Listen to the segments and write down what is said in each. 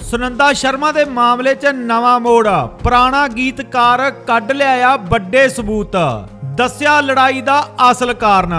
ਸੁਨੰਦਾ ਸ਼ਰਮਾ ਦੇ ਮਾਮਲੇ 'ਚ ਨਵਾਂ ਮੋੜ। ਪੁਰਾਣਾ ਗੀਤਕਾਰ ਕੱਢ ਲਿਆਇਆ ਵੱਡੇ ਸਬੂਤ। ਦੱਸਿਆ ਲੜਾਈ ਦਾ ਅਸਲ ਕਾਰਨ।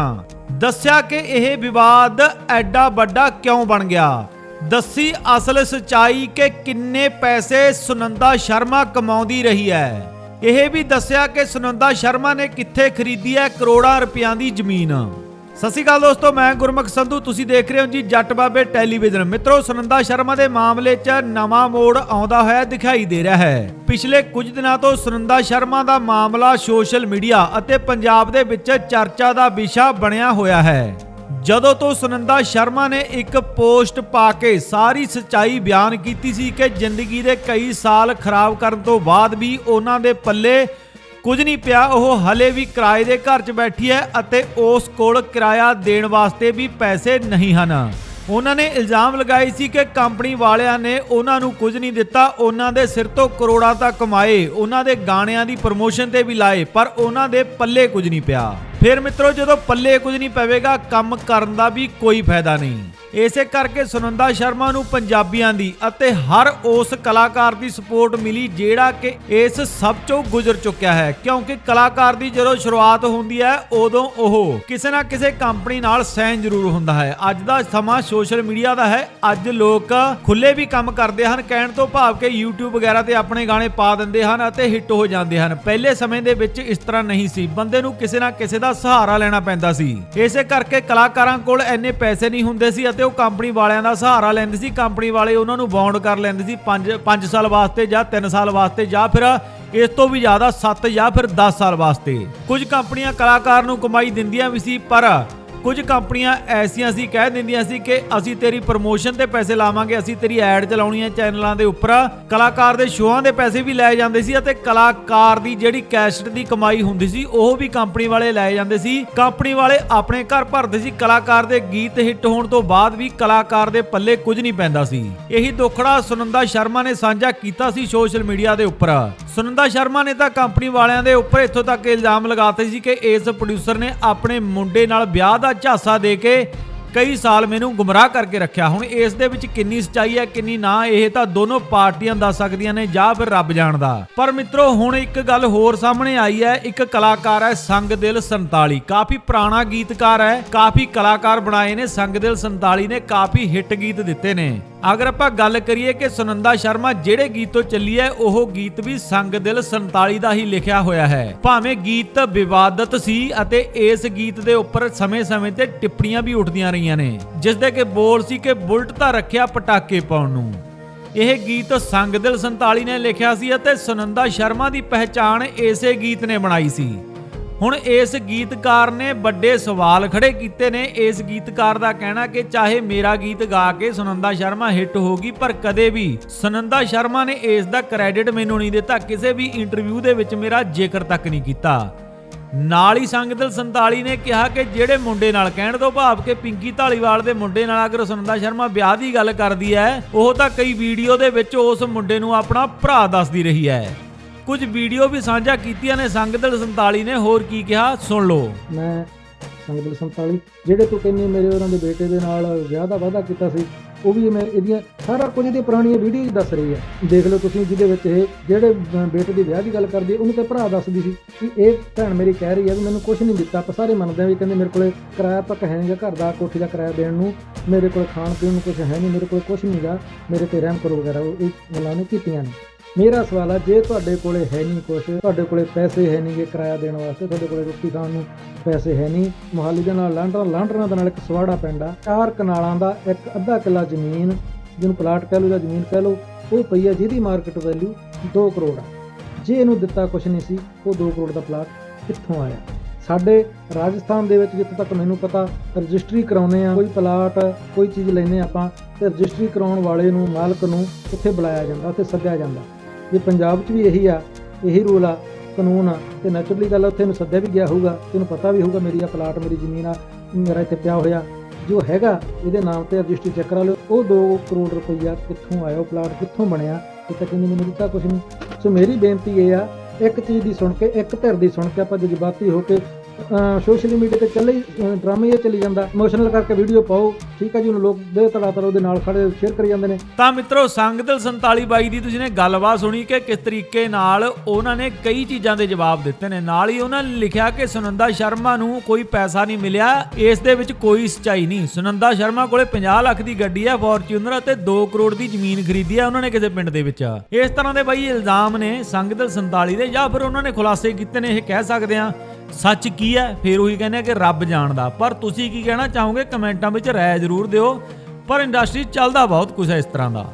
ਦੱਸਿਆ ਕਿ ਇਹ ਵਿਵਾਦ ਐਡਾ ਵੱਡਾ ਕਿਉਂ ਬਣ ਗਿਆ? ਦੱਸੀ ਅਸਲ ਸਚਾਈ ਕਿ ਕਿੰਨੇ ਪੈਸੇ ਸੁਨੰਦਾ ਸ਼ਰਮਾ ਕਮਾਉਂਦੀ ਰਹੀ ਹੈ। ਇਹ ਵੀ ਦੱਸਿਆ ਕਿ ਸੁਨੰਦਾ ਸ਼ਰਮਾ ਨੇ ਕਿੱਥੇ ਖਰੀਦੀ ਹੈ ਕਰੋੜਾਂ ਰੁਪਈਆਂ ਦੀ ਜ਼ਮੀਨ। ਸਤਿ ਸ਼੍ਰੀ ਅਕਾਲ ਦੋਸਤੋ, ਮੈਂ ਗੁਰਮੁਖ ਸੰਧੂ। ਤੁਸੀਂ ਦੇਖ ਰਹੇ ਹੋ ਜੀ ਜੱਟ ਬਾਬੇ ਟੈਲੀਵਿਜ਼ਨ। ਮਿੱਤਰੋ, ਸੁਨੰਦਾ ਸ਼ਰਮਾ ਦੇ ਮਾਮਲੇ 'ਚ ਨਵਾਂ ਮੋੜ ਆਉਂਦਾ ਹੋਇਆ ਦਿਖਾਈ ਦੇ ਰਿਹਾ ਹੈ। ਪਿਛਲੇ ਕੁਝ ਦਿਨਾਂ ਤੋਂ ਸੁਨੰਦਾ ਸ਼ਰਮਾ ਦਾ ਮਾਮਲਾ ਸੋਸ਼ਲ ਮੀਡੀਆ ਅਤੇ ਪੰਜਾਬ ਦੇ ਵਿੱਚ ਚਰਚਾ ਦਾ ਵਿਸ਼ਾ ਬਣਿਆ ਹੋਇਆ ਹੈ। ਜਦੋਂ ਤੋਂ ਸੁਨੰਦਾ ਸ਼ਰਮਾ ਨੇ ਇੱਕ ਪੋਸਟ ਪਾ ਕੇ ਸਾਰੀ ਸੱਚਾਈ ਬਿਆਨ ਕੀਤੀ ਸੀ ਕਿ ਜ਼ਿੰਦਗੀ ਦੇ ਕਈ ਸਾਲ ਖਰਾਬ ਕਰਨ ਤੋਂ ਬਾਅਦ ਵੀ ਉਹਨਾਂ ਦੇ ਪੱਲੇ ਕੁਝ ਨਹੀਂ ਪਿਆ, ਉਹ ਹਲੇ ਵੀ ਕਿਰਾਏ ਦੇ ਘਰ 'ਚ ਬੈਠੀ ਹੈ ਅਤੇ ਉਸ ਕੋਲ ਕਿਰਾਇਆ ਦੇਣ ਵਾਸਤੇ ਵੀ ਪੈਸੇ ਨਹੀਂ ਹਨ। ਉਹਨਾਂ ਨੇ ਇਲਜ਼ਾਮ ਲਗਾਏ ਸੀ ਕਿ ਕੰਪਨੀ ਵਾਲਿਆਂ ਨੇ ਉਹਨਾਂ ਨੂੰ ਕੁਝ ਨਹੀਂ ਦਿੱਤਾ, ਉਹਨਾਂ ਦੇ ਸਿਰ ਤੋਂ ਕਰੋੜਾਂ ਤਾਂ ਕਮਾਏ, ਉਹਨਾਂ ਦੇ ਗਾਣਿਆਂ ਦੀ ਪ੍ਰਮੋਸ਼ਨ ਤੇ ਵੀ ਲਾਏ, ਪਰ ਉਹਨਾਂ ਦੇ ਪੱਲੇ ਕੁਝ ਨਹੀਂ ਪਿਆ। ਫਿਰ ਮਿੱਤਰੋ, ਜਦੋਂ ਪੱਲੇ ਕੁਝ ਨਹੀਂ ਪਵੇਗਾ, ਕੰਮ ਕਰਨ ਦਾ ਵੀ ਕੋਈ ਫਾਇਦਾ ਨਹੀਂ। ਇਸੇ ਕਰਕੇ ਸੁਨੰਦਾ ਸ਼ਰਮਾ ਨੂੰ ਪੰਜਾਬੀਆਂ ਦੀ ਅਤੇ ਹਰ ਉਸ ਕਲਾਕਾਰ ਦੀ ਸਪੋਰਟ ਮਿਲੀ ਜਿਹੜਾ ਕਿ ਇਸ ਸਭ ਚੋਂ ਗੁਜ਼ਰ ਚੁੱਕਿਆ ਹੈ। ਕਿਉਂਕਿ ਕਲਾਕਾਰ ਦੀ ਜਦੋਂ ਸ਼ੁਰੂਆਤ ਹੁੰਦੀ ਹੈ, ਉਦੋਂ ਉਹ ਕਿਸੇ ਨਾ ਕਿਸੇ ਕੰਪਨੀ ਨਾਲ ਸਾਈਨ ਜ਼ਰੂਰ ਹੁੰਦਾ ਹੈ। ਅੱਜ ਦਾ ਸਮਾਂ ਸੋਸ਼ਲ ਮੀਡੀਆ ਦਾ ਹੈ। ਅੱਜ ਲੋਕ ਖੁੱਲੇ ਵੀ ਕੰਮ ਕਰਦੇ ਹਨ, ਕਹਿਣ ਤੋਂ ਭਾਵ ਕਿ YouTube ਵਗੈਰਾ ਤੇ ਆਪਣੇ ਗਾਣੇ ਪਾ ਦਿੰਦੇ ਹਨ ਅਤੇ ਹਿੱਟ ਹੋ ਜਾਂਦੇ ਹਨ। ਪਹਿਲੇ ਸਮੇਂ ਦੇ ਵਿੱਚ ਇਸ ਤਰ੍ਹਾਂ ਨਹੀਂ ਸੀ। ਬੰਦੇ ਨੂੰ ਕਿਸੇ ਨਾ ਕਿਸੇ ਦਾ ਸਹਾਰਾ ਲੈਣਾ ਪੈਂਦਾ ਸੀ। ਇਸੇ ਕਰਕੇ ਕਲਾਕਾਰਾਂ ਕੋਲ ਇੰਨੇ ਪੈਸੇ ਨਹੀਂ ਹੁੰਦੇ ਸੀ ਅਤੇ ਉਹ ਕੰਪਨੀ ਵਾਲਿਆਂ ਦਾ ਸਹਾਰਾ ਲੈਂਦੇ ਸੀ, ਕੰਪਨੀ ਵਾਲੇ ਉਹਨਾਂ ਨੂੰ ਬੌਂਡ ਕਰ ਲੈਂਦੇ ਸੀ 5 5 ਸਾਲ ਵਾਸਤੇ ਜਾਂ 3 ਸਾਲ ਵਾਸਤੇ ਜਾਂ ਫਿਰ ਇਸ ਤੋਂ ਵੀ ਜ਼ਿਆਦਾ 7 ਜਾਂ ਫਿਰ 10 ਸਾਲ ਵਾਸਤੇ। ਕੁਝ ਕੰਪਨੀਆਂ ਕਲਾਕਾਰ ਨੂੰ ਕਮਾਈ ਦਿੰਦੀਆਂ ਵੀ ਸੀ, ਪਰ ਕੁਝ ਕੰਪਨੀਆਂ ਐਸੀਆਂ ਸੀ, ਕਹਿ ਦਿੰਦੀਆਂ ਸੀ ਕਿ ਅਸੀਂ ਤੇਰੀ ਪ੍ਰਮੋਸ਼ਨ ਤੇ ਪੈਸੇ ਲਾਵਾਂਗੇ, ਅਸੀਂ ਤੇਰੀ ਐਡ ਚਲਾਉਣੀ ਹੈ ਚੈਨਲਾਂ ਦੇ ਉੱਪਰ। ਕਲਾਕਾਰ ਦੇ ਸ਼ੋਆਂ ਦੇ ਪੈਸੇ ਵੀ ਲੈ ਜਾਂਦੇ ਸੀ ਅਤੇ ਕਲਾਕਾਰ ਦੀ ਜਿਹੜੀ ਕੈਸਟ ਦੀ ਕਮਾਈ ਹੁੰਦੀ ਸੀ, ਉਹ ਵੀ ਕੰਪਨੀ ਵਾਲੇ ਲੈ ਜਾਂਦੇ ਸੀ। ਕੰਪਨੀ ਵਾਲੇ ਆਪਣੇ ਘਰ ਭਰਦੇ ਸੀ, ਕਲਾਕਾਰ ਦੇ ਗੀਤ ਹਿੱਟ ਹੋਣ ਤੋਂ ਬਾਅਦ ਵੀ ਕਲਾਕਾਰ ਦੇ ਪੱਲੇ ਕੁਝ ਨਹੀਂ ਪੈਂਦਾ ਸੀ। ਇਹੀ ਦੁੱਖੜਾ ਸੁਨੰਦਾ ਸ਼ਰਮਾ ਨੇ ਸਾਂਝਾ ਕੀਤਾ ਸੀ ਸੋਸ਼ਲ ਮੀਡੀਆ ਦੇ ਉੱਪਰ। ਸੁਨੰਦਾ ਸ਼ਰਮਾ ਨੇ ਤਾਂ ਕੰਪਨੀ ਵਾਲਿਆਂ ਦੇ ਉੱਪਰ ਇੱਥੋਂ ਤੱਕ ਇਲਜ਼ਾਮ ਲਗਾਤੇ ਸੀ ਕਿ ਇਸ ਪ੍ਰੋਡਿਊਸਰ ਨੇ ਆਪਣੇ ਮੁੰਡੇ ਨਾਲ ਵਿਆਹ ਦਾ ਝਾਸਾ ਦੇ ਕੇ ਕਈ ਸਾਲ ਮੈਨੂੰ ਗੁੰਮਰਾਹ ਕਰਕੇ ਰੱਖਿਆ। ਹੁਣ ਇਸ ਦੇ ਵਿੱਚ ਕਿੰਨੀ ਸਚਾਈ ਹੈ, ਕਿੰਨੀ ਨਾ, ਇਹ ਤਾਂ ਦੋਨੋਂ ਪਾਰਟੀਆਂ ਦੱਸ ਸਕਦੀਆਂ ਨੇ ਜਾਂ ਫਿਰ ਰੱਬ ਜਾਣਦਾ। ਪਰ ਮਿੱਤਰੋ, ਹੁਣ ਇੱਕ ਗੱਲ ਹੋਰ ਸਾਹਮਣੇ ਆਈ ਹੈ, ਇੱਕ ਕਲਾਕਾਰ ਹੈ ਸੰਗ ਦਿਲ 47 ਕਾਫੀ ਪੁਰਾਣਾ ਗੀਤਕਾਰ ਹੈ, ਕਾਫੀ ਕਲਾਕਾਰ ਬਣਾਏ ਨੇ ਸੰਗ ਦਿਲ 47 ਨੇ ਕਾਫੀ ਹਿੱਟ ਗੀਤ ਦਿੱਤੇ ਨੇ। ਅਗਰ ਆਪਾਂ ਗੱਲ ਕਰੀਏ ਕਿ ਸੁਨੰਦਾ ਸ਼ਰਮਾ ਜਿਹੜੇ ਗੀਤ ਤੋਂ ਚੱਲੀ ਹੈ, ਉਹ ਗੀਤ ਵੀ ਸੰਗ ਦਿਲ 47 ਦਾ ਹੀ ਲਿਖਿਆ ਹੋਇਆ ਹੈ। ਭਾਵੇਂ ਗੀਤ ਵਿਵਾਦਤ ਸੀ ਅਤੇ ਇਸ ਗੀਤ ਦੇ ਉੱਪਰ ਸਮੇਂ-ਸਮੇਂ ਤੇ ਟਿੱਪਣੀਆਂ ਵੀ ਉੱਠਦੀਆਂ ਰਹੀਆਂ ਨੇ ਜਿਸ ਦੇ ਕਿ ਬੋਲ ਸੀ ਕਿ ਬੁਲਟ ਤਾਂ ਰੱਖਿਆ ਪਟਾਕੇ ਪਾਉਣ ਨੂੰ। ਇਹ ਗੀਤ ਸੰਗ ਦਿਲ 47 ਨੇ ਲਿਖਿਆ ਸੀ ਅਤੇ ਸੁਨੰਦਾ ਸ਼ਰਮਾ ਦੀ ਪਹਿਚਾਣ ਇਸੇ ਗੀਤ ਨੇ ਬਣਾਈ ਸੀ। ਹੁਣ ਇਸ ਗੀਤਕਾਰ ਨੇ ਵੱਡੇ ਸਵਾਲ ਖੜੇ ਕੀਤੇ ਨੇ। ਇਸ ਗੀਤਕਾਰ ਦਾ ਕਹਿਣਾ ਕਿ ਚਾਹੇ ਮੇਰਾ ਗੀਤ ਗਾ ਕੇ ਸੁਨੰਦਾ ਸ਼ਰਮਾ ਹਿੱਟ ਹੋ ਗਈ ਪਰ ਕਦੇ ਵੀ ਸੁਨੰਦਾ ਸ਼ਰਮਾ ਨੇ ਇਸ ਦਾ ਕ੍ਰੈਡਿਟ ਮੈਨੂੰ ਨਹੀਂ ਦਿੱਤਾ। ਕਿਸੇ ਵੀ ਇੰਟਰਵਿਊ ਦੇ ਵਿੱਚ ਮੇਰਾ ਜ਼ਿਕਰ ਤੱਕ ਨਹੀਂ ਕੀਤਾ। ਨਾਲ ਹੀ ਸੰਗਦਲ 47 ਨੇ ਕਿਹਾ ਕਿ ਜਿਹੜੇ ਮੁੰਡੇ ਨਾਲ ਕਹਿਣ ਤੋਂ ਭਾਵ ਕਿ ਪਿੰਕੀ ਢਾਲੀਵਾਲ ਦੇ ਮੁੰਡੇ ਨਾਲ ਅਗਰ ਸੁਨੰਦਾ ਸ਼ਰਮਾ ਵਿਆਹ ਦੀ ਗੱਲ ਕਰਦੀ ਹੈ, ਉਹ ਤਾਂ ਕਈ ਵੀਡੀਓ ਦੇ ਵਿੱਚ ਉਸ ਮੁੰਡੇ ਨੂੰ ਆਪਣਾ ਭਰਾ ਦੱਸਦੀ ਰਹੀ ਹੈ। ਕੁਝ ਵੀਡੀਓ ਵੀ ਸਾਂਝਾ ਕੀਤੀਆਂ ਨੇ ਸੰਗਦਲ 47 ਨੇ। ਹੋਰ ਕੀ ਕਿਹਾ? ਸੁਣ ਲਓ। ਮੈਂ ਸੰਗਦਲ 47 ਜਿਹੜੇ ਤੂੰ ਕਹਿੰਦੀ ਮੇਰੇ ਉਹਨਾਂ ਦੇ ਬੇਟੇ ਦੇ ਨਾਲ ਵਿਆਹ ਦਾ ਵਾਅਦਾ ਕੀਤਾ ਸੀ, ਉਹ ਵੀ ਮੈਂ ਇਹਦੀਆਂ ਸਾਰਾ ਕੁਝ ਇਹਦੀਆਂ ਪੁਰਾਣੀਆਂ ਵੀਡੀਓਜ਼ ਦੱਸ ਰਹੀ ਹੈ ਦੇਖ ਲਓ ਤੁਸੀਂ ਜਿਹਦੇ ਵਿੱਚ ਇਹ ਜਿਹੜੇ ਬੇਟੇ ਦੀ ਵਿਆਹ ਦੀ ਗੱਲ ਕਰਦੀ ਉਹਨੂੰ ਤੇ ਭਰਾ ਦੱਸਦੀ ਸੀ ਕਿ ਇਹ ਭੈਣ ਮੇਰੀ ਕਹਿ ਰਹੀ ਹੈ ਵੀ ਮੈਨੂੰ ਕੁਝ ਨਹੀਂ ਦਿੱਤਾ। ਆਪਾਂ ਸਾਰੇ ਮੰਨਦੇ ਆ ਵੀ ਕਹਿੰਦੇ ਮੇਰੇ ਕੋਲੇ ਕਿਰਾਇਆ ਤੱਕ ਹੈ ਨਹੀਂਗਾ ਘਰ ਦਾ ਕੋਠੀ ਦਾ ਕਿਰਾਇਆ ਦੇਣ ਨੂੰ, ਮੇਰੇ ਕੋਲ ਖਾਣ ਪੀਣ ਨੂੰ ਕੁਝ ਹੈ ਨਹੀਂ ਮੇਰੇ ਕੋਲ ਕੁਝ ਨਹੀਂਗਾ ਮੇਰੇ ਤੇ ਰਹਿਮ ਕਰੋ ਵਗੈਰਾ, ਉਹ ਇਹ ਗੱਲਾਂ ਨੇ ਕੀਤੀਆਂ ਨੇ। ਮੇਰਾ ਸਵਾਲ ਹੈ ਜੇ ਤੁਹਾਡੇ ਕੋਲੇ ਹੈ ਨਹੀਂ ਕੁਝ ਤੁਹਾਡੇ ਕੋਲੇ ਪੈਸੇ ਹੈ ਨਹੀਂਗੇ ਕਿਰਾਇਆ ਦੇਣ ਵਾਸਤੇ, ਤੁਹਾਡੇ ਕੋਲੇ ਰੋਟੀ ਖਾਣ ਨੂੰ ਪੈਸੇ ਹੈ ਨਹੀਂ, ਮੁਹਾਲੀ ਦੇ ਨਾਲ ਲਾਂਡਰਾ ਲਾਂਡਰਾ ਦੇ ਨਾਲ ਇੱਕ ਸਵਾੜਾ ਪਿੰਡ ਆ, ਚਾਰ ਕਨਾਲਾਂ ਦਾ ਇੱਕ ਅੱਧਾ ਕਿੱਲਾ ਜ਼ਮੀਨ, ਜਿਹਨੂੰ ਪਲਾਟ ਕਹਿ ਲਓ ਜਾਂ ਜ਼ਮੀਨ ਕਹਿ ਲਓ, ਉਹ ਪਈ ਆ ਜਿਹਦੀ ਮਾਰਕੀਟ ਵੈਲਿਊ 2 ਕਰੋੜ ਆ। ਜੇ ਇਹਨੂੰ ਦਿੱਤਾ ਕੁਝ ਨਹੀਂ ਸੀ, ਉਹ 2 ਕਰੋੜ ਦਾ ਪਲਾਟ ਕਿੱਥੋਂ ਆਇਆ? ਸਾਡੇ ਰਾਜਸਥਾਨ ਦੇ ਵਿੱਚ ਜਿੱਥੇ ਤੱਕ ਮੈਨੂੰ ਪਤਾ, ਰਜਿਸਟਰੀ ਕਰਾਉਨੇ ਆ, ਕੋਈ ਪਲਾਟ, ਕੋਈ ਚੀਜ਼ ਲੈਨੇ ਆਪਾਂ, ਤੇ ਰਜਿਸਟਰੀ ਕਰਾਉਣ ਵਾਲੇ ਨੂੰ, ਮਾਲਕ ਨੂੰ ਉੱਥੇ ਬੁਲਾਇਆ ਜਾਂਦਾ, ਉੱਥੇ ਸੱਦਿਆ ਜਾਂਦਾ। ਜੇ ਪੰਜਾਬ 'ਚ ਵੀ ਇਹੀ ਆ, ਇਹੀ ਰੂਲ ਆ, ਕਾਨੂੰਨ ਆ, ਤੇ ਨੈਚੁਰਲੀ ਗੱਲ ਉੱਥੇ ਨੂੰ ਸੱਦਿਆ ਵੀ ਗਿਆ ਹੋਊਗਾ ਤੈਨੂੰ ਪਤਾ ਵੀ ਹੋਊਗਾ ਮੇਰੀ ਆ ਪਲਾਟ ਮੇਰੀ ਜ਼ਮੀਨ ਆ, ਮੇਰਾ ਇੱਥੇ ਪਿਆ ਹੋਇਆ। ਜੋ ਹੈਗਾ, ਇਹਦੇ ਨਾਮ ਤੇ ਰਜਿਸਟਰੀ ਚੈੱਕ ਕਰਾ ਲਓ। ਉਹ 2 ਕਰੋੜ ਰੁਪਈਆ ਕਿੱਥੋਂ ਆਇਆ, ਉਹ ਪਲਾਟ ਕਿੱਥੋਂ ਬਣਿਆ, ਇਹ ਤਾਂ ਕਹਿੰਦੀ ਮੈਨੂੰ ਦਿੱਤਾ ਕੁਝ ਨਹੀਂ। ਸੋ ਮੇਰੀ ਬੇਨਤੀ ਇਹ ਆ, ਇੱਕ ਚੀਜ਼ ਦੀ ਸੁਣ ਕੇ, ਇੱਕ ਧਿਰ ਦੀ ਸੁਣ ਕੇ ਆਪਾਂ ਜਜ਼ਬਾਤੀ ਹੋ ਕੇ ਸੋਸ਼ਲ ਮੀਡੀਆ ਤੇ ਚੱਲੇ ਡਰਾਮੇ ਇਹ ਚੱਲੀ ਜਾਂਦਾ। ਇਮੋਸ਼ਨਲ ਕਰਕੇ ਵੀਡੀਓ ਪਾਓ, ਠੀਕ ਹੈ ਜੀ, ਉਹਨੂੰ ਲੋਕ ਦੇ ਤੜਾਤੜ ਉਹਦੇ ਨਾਲ ਖੜੇ ਸ਼ੇਅਰ ਕਰੀ ਜਾਂਦੇ ਨੇ। ਤਾਂ ਮਿੱਤਰੋ ਸੰਗਦਲ 47 ਬਾਈ ਦੀ ਤੁਸੀਂ ਨੇ ਗੱਲਬਾਤ ਸੁਣੀ ਕਿ ਕਿਸ ਤਰੀਕੇ ਨਾਲ ਉਹਨਾਂ ਨੇ ਕਈ ਚੀਜ਼ਾਂ ਦੇ ਜਵਾਬ ਦਿੱਤੇ ਨੇ। ਨਾਲ ਹੀ ਉਹਨਾਂ ਨੇ ਲਿਖਿਆ ਕਿ ਸੁਨੰਦਾ ਸ਼ਰਮਾ ਨੂੰ ਕੋਈ ਪੈਸਾ ਨਹੀਂ ਮਿਲਿਆ, ਇਸ ਦੇ ਵਿੱਚ ਕੋਈ ਸਚਾਈ ਨਹੀਂ। ਸੁਨੰਦਾ ਸ਼ਰਮਾ ਕੋਲੇ 50 ਲੱਖ ਦੀ ਗੱਡੀ ਹੈ ਫੋਰਚੂਨਰ ਅਤੇ 2 ਕਰੋੜ ਦੀ ਜ਼ਮੀਨ ਖਰੀਦੀ ਹੈ ਉਹਨਾਂ ਨੇ ਕਿਸੇ ਪਿੰਡ ਦੇ ਵਿੱਚ। ਇਸ ਤਰ੍ਹਾਂ ਦੇ ਬਾਈ ਇਲਜ਼ਾਮ ਨੇ ਸੰਗਦਲ 47 ਦੇ ਜਾਂ ਫਿਰ ਉਹਨਾਂ ਨੇ ਖੁਲਾਸੇ ਕੀਤੇ ਨੇ, ਇਹ ਕਹਿ ਸਕਦੇ ਆ ਸੱਚ ਕੀ ਹੈ? ਫਿਰ ਉਹੀ ਕਹਿੰਦੇ ਆ ਕਿ ਰੱਬ ਜਾਣਦਾ। ਪਰ ਤੁਸੀਂ ਕੀ ਕਹਿਣਾ ਚਾਹੋਗੇ? ਕਮੈਂਟਾਂ ਵਿੱਚ ਰਾਏ ਜ਼ਰੂਰ ਦਿਓ। ਪਰ ਇੰਡਸਟਰੀ ਚੱਲਦਾ ਬਹੁਤ ਕੁਝ ਹੈ ਇਸ ਤਰ੍ਹਾਂ ਦਾ।